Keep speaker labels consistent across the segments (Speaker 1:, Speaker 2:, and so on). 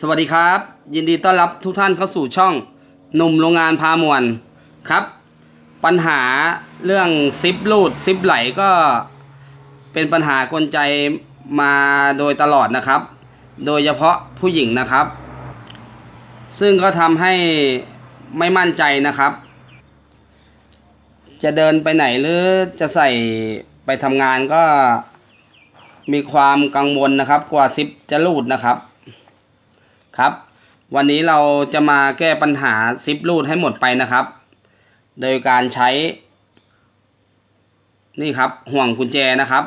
Speaker 1: สวัสดีครับ ยินดีต้อนรับทุกท่านเข้าสู่ช่องหนุ่มโรงงานพามวลครับ ปัญหาเรื่องซิปรูดซิปไหลก็เป็นปัญหากวนใจมาโดยตลอดนะครับ โดยเฉพาะผู้หญิงนะครับ ซึ่งก็ทำให้ไม่มั่นใจนะครับ จะเดินไปไหนหรือจะใส่ไปทำงานก็มีความกังวลนะครับ กว่าซิปจะรูดนะครับ ครับ วันนี้เราจะมาแก้ปัญหาซิปรูดให้หมดไปนะครับ โดยการใช้ นี่ครับห่วงกุญแจนะครับ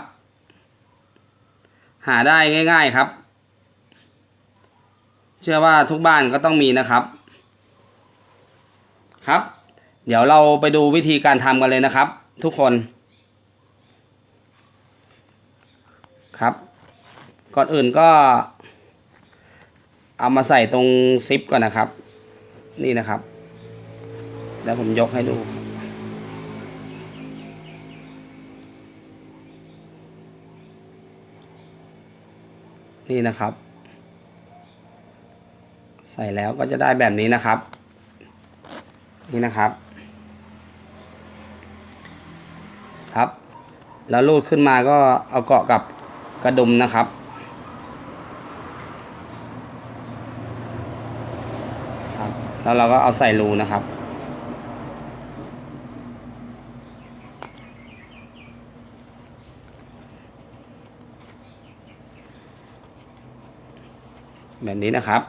Speaker 1: หาได้ง่าย ๆครับ เชื่อว่าทุกบ้านก็ต้องมีนะครับ ครับ เดี๋ยวเราไปดูวิธีการทำกันเลยนะครับ ทุกคนครับ ก่อนอื่นก็ เอามาใส่ตรงซิปก่อนนะครับ นี่นะครับแล้วผมยกให้ดูนี่นะครับ ใส่แล้วก็จะได้แบบนี้นะครับ นี่นะครับ ครับ แล้วรูดขึ้นมาก็เอาเกาะกับกระดุมนะครับ ครับ แล้วเราก็เอาใส่รูนะครับ แบบนี้นะครับ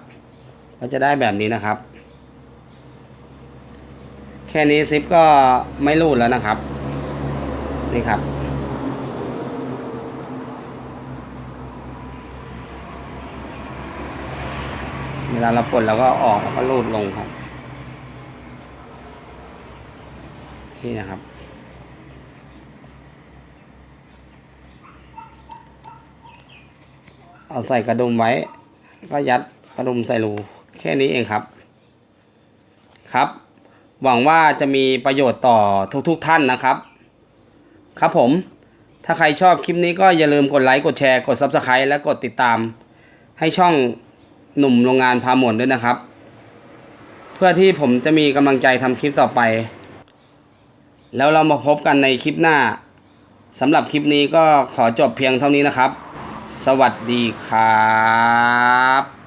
Speaker 1: ก็จะได้แบบนี้นะครับ แค่นี้ซิปก็ไม่รูดแล้วนะครับ นี่ครับ เวลาเราปลดเราก็ออกแล้วก็รูดลงครับ นี่นะครับเอาใส่กระดุมไว้ ก็ยัดกระดุมใส่รูแค่นี้เองครับ ครับ หวังว่าจะมีประโยชน์ต่อทุกๆทท่านนะครับ ครับผม ถ้าใครชอบคลิปนี้ก็อย่าลืมกดไลค์ กดแชร์ กด Subscribe และกดติดตาม ให้ช่อง หนุ่มโรงงานพาหมวนด้วยนะครับ เพื่อที่ผมจะมีกำลังใจทำคลิปต่อไป แล้วเรามาพบกันในคลิปหน้าสำหรับคลิปนี้ก็ขอจบเพียงเท่านี้นะครับ สวัสดีครับ